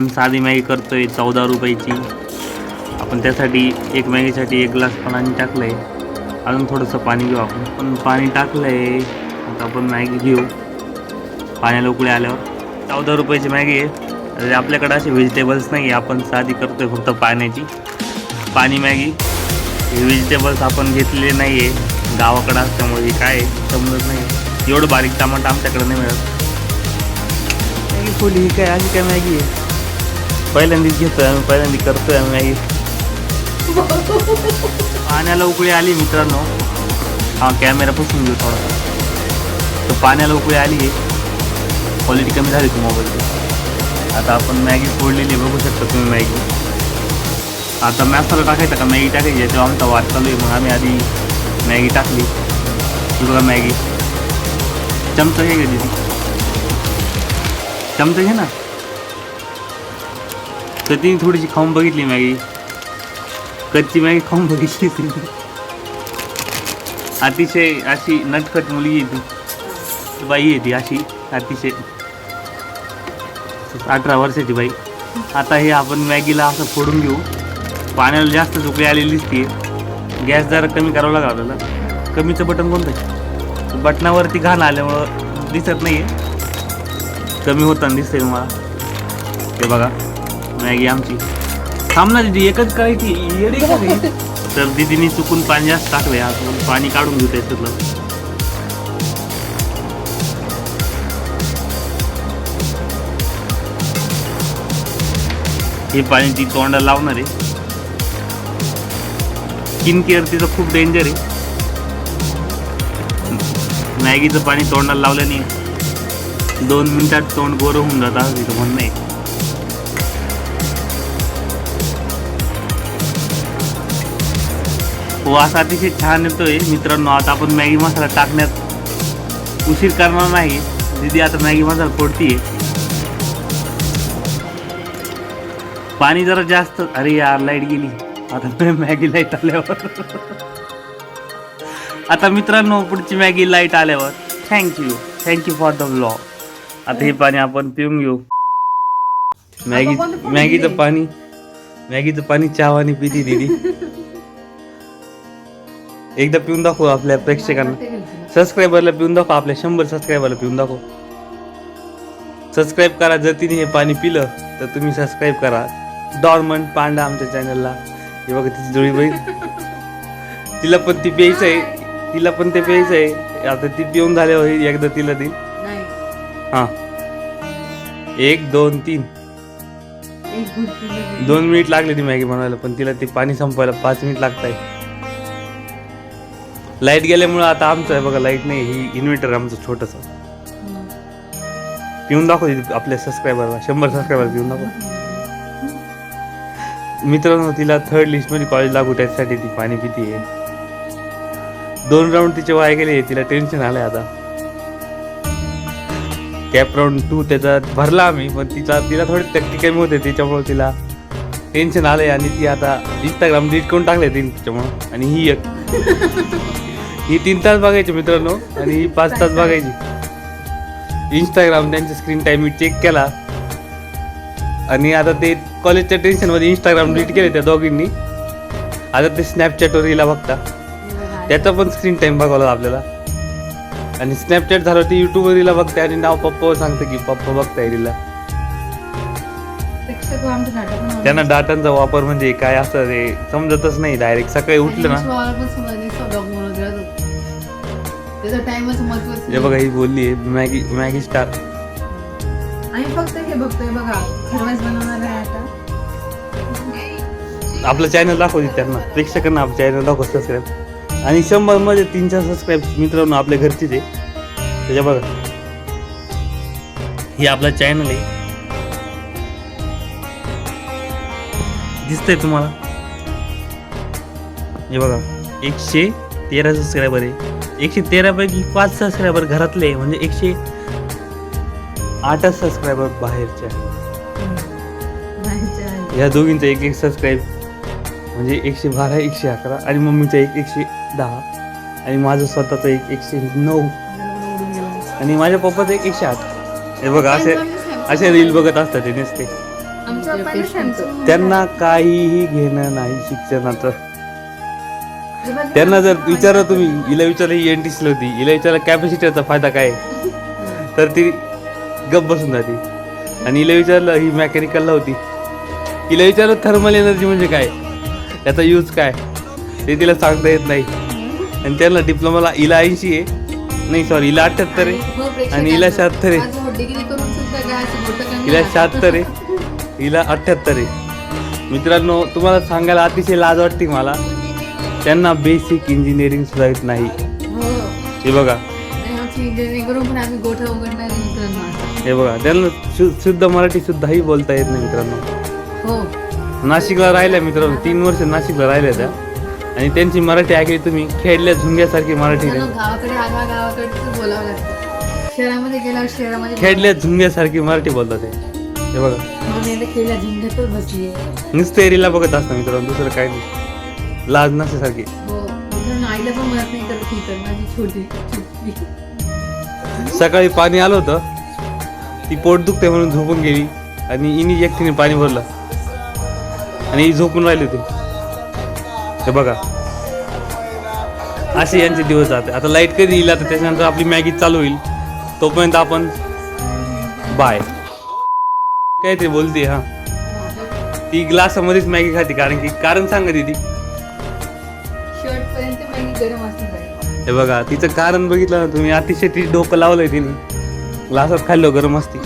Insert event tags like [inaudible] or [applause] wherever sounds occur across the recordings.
साधी मॅगी करतोय चौदा रुपयाची. आपण त्यासाठी एक मॅगीसाठी एक ग्लास पाणी टाकलंय. अजून थोडंसं पाणी घेऊ आपण. पण पाणी टाकलंय. आता आपण मॅगी घेऊ. पाण्याला उकळी आल्यावर. चौदा रुपयाची मॅगी आहे. आपल्याकडे असे व्हेजिटेबल्स नाही आहे. आपण साधी करतोय फक्त पाण्याची. पाणी मॅगी. हे व्हेजिटेबल्स आपण घेतलेले नाही आहे. गावाकडं असल्यामुळे हे काय आहे? समजत नाही. एवढं बारीक टमाटा आमच्याकडे नाही मिळत. मॅगी फुल ही काय? अशी काय मॅगी आहे? पहिल्यांदाच घेतोय आम्ही पहिल्यांदा करतोय आम्ही मॅगी पाण्याला उकळी आली मित्रांनो. हा कॅमेरा पुसून घेऊ थोडा. तर पाण्याला उकळी आली आहे. क्वालिटी कमी झाली ती मोबाईलची आता आपण मॅगी फोडलेली आहे, बघू शकता तुम्ही मॅगी आता मॅसाला टाकायचा का? मॅगी टाकायची तेव्हा आमचा वाट चालू आहे मग आम्ही आधी मॅगी टाकली. बघा मॅगी चमचा घे दिदी. चमचा घे ना. तर तिने थोडीशी खाऊन बघितली मॅगी. कच्ची मॅगी खाऊन बघितली तिने अतिशय अशी नटखट मुलगी आहे ती. बाई आहे ती अशी अतिशय. अठरा वर्षाची बाई. आता हे आपण मॅगीला असं फोडून घेऊ. पाण्याला जास्त चुकली आलेली दिसते गॅस जरा कमी करावं लागला आपल्याला. कमीचं बटन कोणतं? आहे बटनावरती घाण आल्यामुळं दिसत नाही आहे कमी होताना दिसतंय मला. ते बघा. मॅगी आमची. थांब ना दिदी एकच करायची येडी का रे? तर दिदीने चुकून पाणी जास्त टाकलंय आपण पाणी काढून घेऊ त्याच्यातलं. हे पाणी ती तोंडाला लावणार आहे. स्किन केअर तिचं खूप डेंजर आहे. मॅगीचं पाणी तोंडाला लावलं नाही दोन मिनिटात तोंड गोरं होऊन जातं असं तिचं म्हणणं आहे. वास अतिशय छान येतोय. मित्रांनो आता आपण मॅगी मसाला टाकण्यात उशीर करणार नाही. दिदी आता मॅगी मसाला फोडतीये. पाणी जरा जास्त. अरे यार लाइट गेली. आता [laughs] मॅगी लाइट आल्यावर. [laughs] आता मित्रांनो पुढची मॅगी लाइट आल्यावर. Thank you thank you for the blog आता हे पाणी आपण पिऊन घेऊ. मॅगी मॅगीचं पाणी मॅगीचं पाणी चहावानी पिती दिदी. [laughs] एकदा पिऊन दाखव आपल्या प्रेक्षकांना. सबस्क्रायबरला पिऊन दाखव आपल्या शंभर सबस्क्रायबरला पिऊन दाखव. सबस्क्राईब करा जर तिने हे पाणी पिलं तर तुम्ही सबस्क्राईब करा. डॉर्मंड पांडा आमच्या चॅनलला हे बघा तिची जुळी बहीण तिला पण ती प्यायचं आहे. तिला पण ते प्यायचं आहे. आता ती पिऊन झाल्यावर एकदा तिला देईल हा. एक दोन तीन. दोन मिनिट लागले ती मॅगी बनवायला पण तिला ते पाणी संपवायला पाच मिनिट लागत आहे लाइट गेल्यामुळं आता आमचं आहे बघा लाइट नाही ही इन्व्हर्टर आमचं छोटंसं. पिऊन दाखव आपल्या सबस्क्रायबरला शंभर सबस्क्रायबर पिऊन दाखव मित्रांनो तिला थर्ड लिस्टमध्ये कॉलेज लागू त्याच्यासाठी ती पाणी पिती. आहे दोन राऊंड तिचे वाया गेले तिला टेन्शन आलंय आता. कॅप राऊंड टू त्याचा भरला आम्ही पण तिला तिला थोडी टक्के कमी होते त्याच्यामुळे तिला टेन्शन आलंय. आणि ती आता इंस्टाग्राम डिलीट करून टाकले तिने तिच्यामुळं. आणि ही एक. [laughs] ही तीन तास बघायची मित्रांनो आणि ही पाच तास बघायची. इंस्टाग्राम त्यांचा स्क्रीन टाइम मी चेक केला. आणि आता ते कॉलेजच्या टेन्शनमध्ये इंस्टाग्राम डिलीट केले त्या दोघींनी. आता ते स्नॅपचॅटवर हिला बघता. बघा, त्याचा पण स्क्रीन टाइम बघावा आपल्याला. आणि स्नॅपचॅट झालं ते युट्यूबवर हिला बघते आणि नाव पप्पावर सांगतं की पप्पा बघताय बनवलं. त्यांना डाटांचा वापर म्हणजे काय असं ते समजतच नाही. डायरेक्ट सकाळी उठलं ना. त्याचं टाइमच महत्वाचं हे बघा ही बोलली मॅगी मॅगी स्टार आम्ही फक्त हे बघतोय बघा खरवस बनवणार आहे आता. आपलं चॅनल दाखव त्यांना. प्रेक्षकांना आपलं चॅनल दाखव सबस्क्राईब आणि शंभरमध्ये तीन चार सबस्क्राईब मित्रांनो आपल्या घरचीच आहे. त्याच्या बघा. हे आपला चॅनल आहे. दिसतंय तुम्हाला? हे बघा एकशे तेरा सबस्क्रायबर आहे. एकशे तेरा पैकी पाच सबस्क्रायबर घरातले. म्हणजे एकशे आठच सबस्क्रायबर बाहेरच्या. या दोघींचा एक एक सबस्क्राईब म्हणजे एकशे बारा एकशे अकरा आणि मम्मीचा एक एकशे दहा आणि माझं स्वतःचं एक एकशे नऊ. आणि माझ्या पप्पाचं एक एकशे आठ हे बघा असे असे रील बघत असतात ते नुसते त्यांना काहीही घेणं नाही शिक्षणाचं त्यांना जर विचारा तुम्ही हिला विचारलं ही एन टी सीला होती हिला विचारलं कॅपॅसिटरचा फायदा काय आहे? तर ती गप बसून जाते. आणि हिला विचारलं ही मेकॅनिकलला होती. हिला विचारलं थर्मल एनर्जी म्हणजे काय? त्याचा यूज काय? ते तिला सांगता येत नाही. आणि त्यांना डिप्लोमाला हिला ऐंशी आहे. नाही सॉरी हिला अठ्ठ्याहत्तर आहे. आणि हिला शहात्तर आहे. हिला शहात्तर आहे. हिला अठ्ठ्याहत्तर आहे. मित्रांनो तुम्हाला सांगायला अतिशय लाज वाटते मला. त्यांना बेसिक इंजिनिअरिंग सुद्धा येत नाही. हो. हे बघा. हे बघा त्यांना शुद्ध मराठी सुद्धाही बोलता येत नाही मित्रांनो. हो. नाशिकला राहिल्या मित्रांनो तीन वर्ष नाशिकला राहिल्या त्या. आणि त्यांची मराठी ऐकली तुम्ही खेळल्या झुंग्यासारखी मराठी खेळल्या झुंग्यासारखी मराठी बोलतात हे बघा. नुसतं एरीला बघत असतं मित्रांनो दुसरं काय नाही. लाज नसल्यासारखी मित्रांनो आईला पण मदत नाही करत ही माझी छोटी. सकाळी पाणी आलं होतं. ती पोट दुखते म्हणून झोपून गेली आणि इनी एकटीने पाणी भरलं. आणि ही झोपून राहिली होती. हे बघा. असे यांचे दिवस जाते आता लाइट कधी येईल आता त्याच्यानंतर आपली मॅगी चालू होईल. तोपर्यंत आपण बाय काय ते बोलते हा. ती ग्लासामध्येच मॅगी खाते कारण की कारण सांगा ती. गरम असली पाहिजे हे बघा तिचं कारण बघितलं ना तुम्ही अतिशय ती डोकं लावलंय तिने. ग्लासात खाल्लं गरम असती.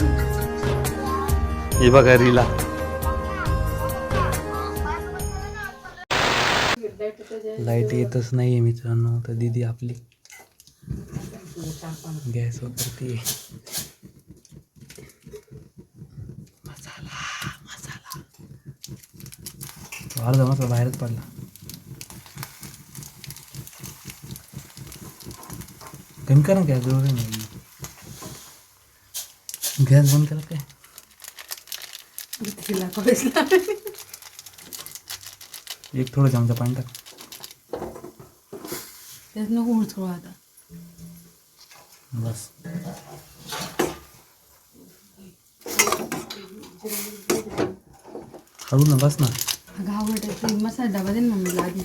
हे बघा रिला. लाइट येतच नाहीये मित्रांनो तर दीदी आपली गॅस करते मसाला मसाला. अर्धा मसाला बाहेरच पडला. कमी करा गॅस जवळ नाही गॅस बंद करा काय तिला कॉलेजला एक थोडं चमचा पाणी टाक त्यात नको हुडकू आता बस हळू ना बस ना गावट मसाला डबा दे ना मम्मीला आधी